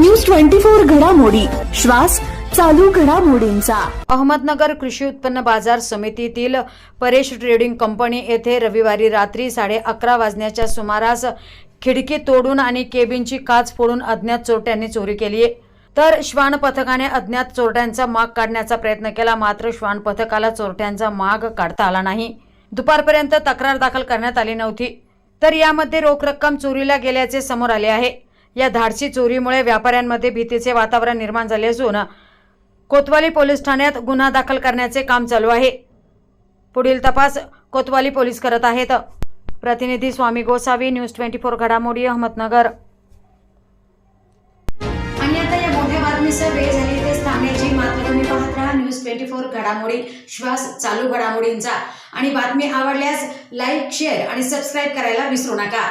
News twenty four घडामोडी. श्वास चालू घडामोडींचा. अहमदनगर कृषी उत्पन्न बाजार समितीतील परेश ट्रेडिंग कंपनी येथे रविवारी रात्री साडे अकरा वाजण्याच्या सुमारास खिडकी तोडून आणि केबिनची काच फोडून अज्ञात चोरट्यांनी चोरी केली आहे. तर श्वान पथकाने अज्ञात चोरट्यांचा माग काढण्याचा प्रयत्न केला मात्र श्वान पथकाला चोरट्यांचा माग काढता आला नाही. दुपारपर्यंत तक्रार दाखल करण्यात आली नव्हती. तर यामध्ये रोख रक्कम चोरीला गेल्याचे समोर आले आहे. या धाडसी चोरीमुळे व्यापाऱ्यांमध्ये भीतीचे वातावरण निर्माण झाले असून कोतवाली पोलीस ठाण्यात गुन्हा दाखल करण्याचे काम चालू आहे. पुढील तपास कोतवाली पोलीस करत आहेत. प्रतिनिधी Swami Gosavi news twenty four घडामोडी अहमदनगर. आणि आता या मोठ्या बातमीसह वेळ झाली ते स्थानिक मात्र तुम्ही पाहत राहा न्यूज ट्वेंटी फोर घडामोडी श्वास चालू घडामोडींचा. आणि बातमी आवडल्यास लाईक शेअर आणि सबस्क्राईब करायला विसरू नका.